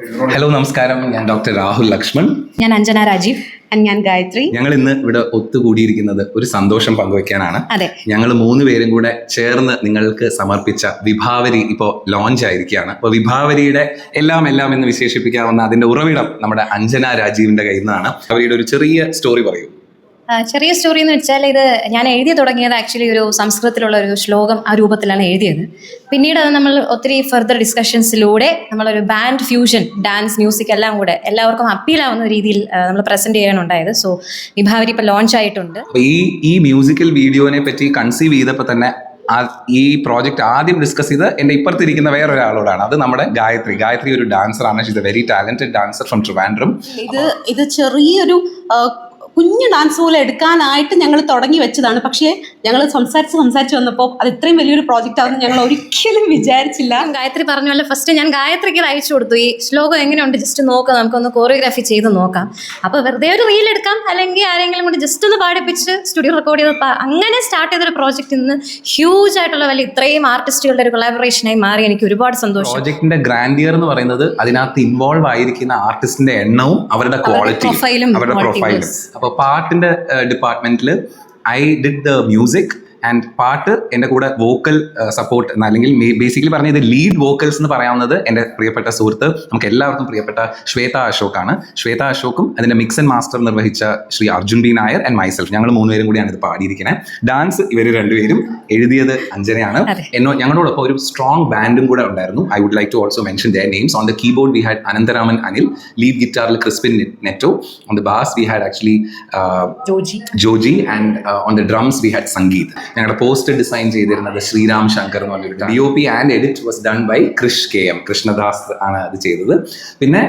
Hello നമസ്കാരം. ഞാൻ doctor Rahul Lakshman. ഞാൻ അഞ്ജന രാജീവ്. ഞാൻ ഗായത്രി. ഞങ്ങൾ ഇന്ന് ഇവിടെ ഒത്തുകൂടിയിരിക്കുന്നത് ഒരു സന്തോഷം പങ്കുവെക്കാനാണ്. അതെ. ഞങ്ങൾ മൂന്ന് പേരും കൂടെ ചേർന്ന് നിങ്ങൾക്ക് സമർപ്പിച്ച വിഭാവരി ഇപ്പോൾ ലോഞ്ച് ആയിരിക്കുകയാണ്. അപ്പോൾ വിഭാവരിയുടെ എല്ലാം എല്ലാം എന്ന് വിശേഷിപ്പിക്കാവുന്ന അതിന്റെ ഉറവിടം നമ്മുടെ അഞ്ജന രാജീവിന്റെ കയ്യിൽ നിന്നാണ്. അവരുടെ ഒരു ചെറിയ സ്റ്റോറി പറയൂ. ചെറിയ സ്റ്റോറി എന്ന് വെച്ചാൽ ഇത് ഞാൻ എഴുതി തുടങ്ങിയത് ആക്ച്വലി ഒരു സംസ്കൃതത്തിലുള്ള ഒരു ശ്ലോകം ആ രൂപത്തിലാണ് എഴുതിയത്. പിന്നീട് അത് നമ്മൾ ഒത്തിരി ഫെർദർ ഡിസ്കഷൻസിലൂടെ നമ്മളൊരു ബാൻഡ് ഫ്യൂഷൻ ഡാൻസ് മ്യൂസിക് എല്ലാം കൂടെ എല്ലാവർക്കും അപ്പീലാവുന്ന രീതിയിൽ നമ്മൾ പ്രസന്റ് ചെയ്യാനുണ്ടായത്. സോ വിഭാവരി ഇപ്പൊ ലോഞ്ച് ആയിട്ടുണ്ട്. ഈ ഈ മ്യൂസിക്കൽ വീഡിയോനെ പറ്റി കൺസീവ് ചെയ്തപ്പോൾ തന്നെ ഈ പ്രോജക്റ്റ് ആദ്യം ഡിസ്കസ് ചെയ്ത് എന്റെ ഇപ്പുറത്തിരിക്കുന്ന വേറൊരാളോടാണ്. അത് നമ്മുടെ ഗായത്രി. ഗായത്രി ഒരു ഡാൻസറാണ് ആണ്. A very talented dancer from Trivandrum ഇത് ഇത് ചെറിയൊരു കുഞ്ഞു ഡാൻസ് പോലെ എടുക്കാനായിട്ട് ഞങ്ങൾ തുടങ്ങി വെച്ചതാണ്. പക്ഷേ ഞങ്ങൾ സംസാരിച്ച് സംസാരിച്ച് വന്നപ്പോൾ അത് ഇത്രയും വലിയൊരു പ്രോജക്റ്റ് ആണെന്ന് ഞങ്ങൾ ഒരിക്കലും വിചാരിച്ചില്ല. ഗായത്രി പറഞ്ഞ പോലെ ഫസ്റ്റ് ഞാൻ ഗായത്രിക്ക് അയച്ചു കൊടുത്തു. ഈ ശ്ലോകം എങ്ങനെയുണ്ട്? ജസ്റ്റ് നോക്കാം. നമുക്കൊന്ന് കോറിയോഗ്രാഫി ചെയ്ത് നോക്കാം. അപ്പോൾ വെറുതെ ഒരു റീൽ എടുക്കാം. അല്ലെങ്കിൽ ആരെങ്കിലും കൂടി ജസ്റ്റ് ഒന്ന് പാടിപ്പിച്ച് സ്റ്റുഡിയോ റെക്കോർഡ് ചെയ്ത് അങ്ങനെ സ്റ്റാർട്ട് ചെയ്തൊരു പ്രോജക്റ്റ് ഇന്ന് ഹ്യൂജ് ആയിട്ടുള്ള വലിയ ഇത്രയും ആർട്ടിസ്റ്റുകളുടെ ഒരു കൊളാബറേഷനായി മാറി. എനിക്ക് ഒരുപാട് സന്തോഷം. പ്രോജക്റ്റിന്റെ ഗ്രാൻഡിയർ എന്ന് പറയുന്നത് അതിനകത്ത് ഇൻവോൾവ് ആയിരിക്കുന്ന ആർട്ടിസ്റ്റിന്റെ എണ്ണവും അവരുടെ ക്വാളിറ്റി അവരുടെ പ്രൊഫൈലും wise. അപ്പൊ പാട്ടിന്റെ ഡിപ്പാർട്ട്മെന്റിൽ I did the music and പാട്ട് എന്റെ കൂടെ വോക്കൽ സപ്പോർട്ട് അല്ലെങ്കിൽ ബേസിക്കലി പറഞ്ഞ ഇത് ലീഡ് വോക്കൽസ് എന്ന് പറയാവുന്നത് എന്റെ പ്രിയപ്പെട്ട സുഹൃത്ത് നമുക്ക് എല്ലാവർക്കും പ്രിയപ്പെട്ട ശ്വേത അശോക്കാണ് ശ്വേത അശോക്കും അതിന്റെ മിക്സ് ആൻഡ് മാസ്റ്റർ നിർവഹിച്ച Sri Arjun B Nair and myself ഞങ്ങൾ മൂന്നുപേരും കൂടിയാണ് ഇത് പാടിയിരിക്കുന്നത് ഡാൻസ് ഇവർ രണ്ടുപേരും എഴുതിയത് അഞ്ജനയാണ്. എന്നോ ഞങ്ങളോടൊപ്പം ഒരു സ്ട്രോങ് ബാൻഡും കൂടെ ഉണ്ടായിരുന്നു. I would like to also mention their names on the keyboard we had Anantharaman Anil. Lead ഗിറ്റാറിൽ Crispin Netto. On the bass we had actually Joji. Joji. And on the drums we had Sangeeth. ഞങ്ങളുടെ poster design ചെയ്തിരുന്നത് ശ്രീരാം ശങ്കർ എന്ന് പറഞ്ഞൊരു D O P and edit was done by Krish K M Krishnadas ആണ് അത് ചെയ്തത്. പിന്നെ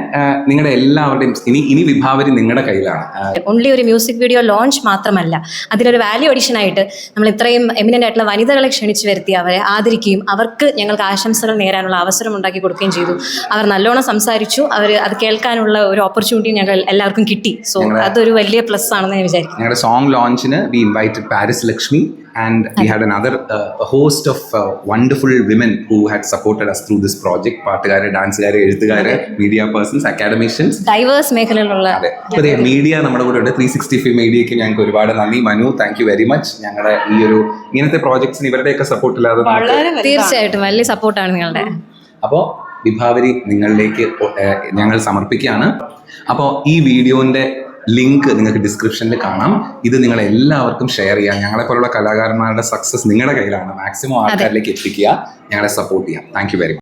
നിങ്ങളുടെ എല്ലാവരുടെയും ഇനി ഇനി വിഭാവരി നിങ്ങളുടെ കയ്യിലാണ്. ഓൺലി ഒരു മ്യൂസിക് വീഡിയോ ലോഞ്ച് മാത്രമല്ല അതിലൊരു വാല്യൂ അഡീഷൻ ആയിട്ട് നമ്മൾ ഇത്രയും എമിനന്റ് ആയിട്ടുള്ള വനിതകളെ ക്ഷണിച്ചു വരുത്തി അവരെ ആദരിക്കുകയും അവർക്ക് ഞങ്ങൾക്ക് ആശംസകൾ നേരാനുള്ള അവസരം ഉണ്ടാക്കി കൊടുക്കുകയും ചെയ്തു. അവർ നല്ലോണം സംസാരിച്ചു അവർ അത് കേൾക്കാനുള്ള ഒരു ഓപ്പർച്യൂണിറ്റി ഞങ്ങൾ എല്ലാവർക്കും കിട്ടി. സോ അതൊരു വലിയ പ്ലസ് ആണെന്ന് ഞാൻ വിചാരിക്കുന്നു. ഞങ്ങളുടെ song ലോഞ്ചിന് we invited Paris Lakshmi and we had another host of wonderful women who had supported us through this project പാട്ടുകാര് ഡാൻസുകാര് എഴുത്തുകാര് മീഡിയ പേഴ്സൺസ് അക്കാഡമിഷ്യൻസ് ഡൈവേഴ്സ് മേഖലയിലുള്ള അതെ. അതെ മീഡിയ നമ്മുടെ കൂടെ ഉണ്ട്. ത്രീ സിക്സ്റ്റി ഫൈവ് മീഡിയക്ക് ഞങ്ങൾക്ക് ഒരുപാട് നന്ദി. Manu thank you very much ഞങ്ങളുടെ ഈ ഒരു ഇങ്ങനത്തെ പ്രോജക്ട്സിന് ഇവരുടെയൊക്കെ സപ്പോർട്ട് ഇല്ലാതെ. തീർച്ചയായിട്ടും. വലിയ സപ്പോർട്ടാണ് നിങ്ങളുടെ. അപ്പോൾ വിഭാവരി നിങ്ങളിലേക്ക് ഞങ്ങൾ സമർപ്പിക്കുകയാണ്. അപ്പോൾ ഈ വീഡിയോന്റെ ലിങ്ക് നിങ്ങൾക്ക് ഡിസ്ക്രിപ്ഷനിൽ കാണാം. ഇത് നിങ്ങൾ എല്ലാവർക്കും ഷെയർ ചെയ്യാം. ഞങ്ങളെ പോലുള്ള കലാകാരന്മാരുടെ സക്സസ് നിങ്ങളുടെ കയ്യിലാണ്. മാക്സിമം ആൾക്കാരിലേക്ക് എത്തിക്കുക. ഞങ്ങളെ സപ്പോർട്ട് ചെയ്യാം. Thank you very much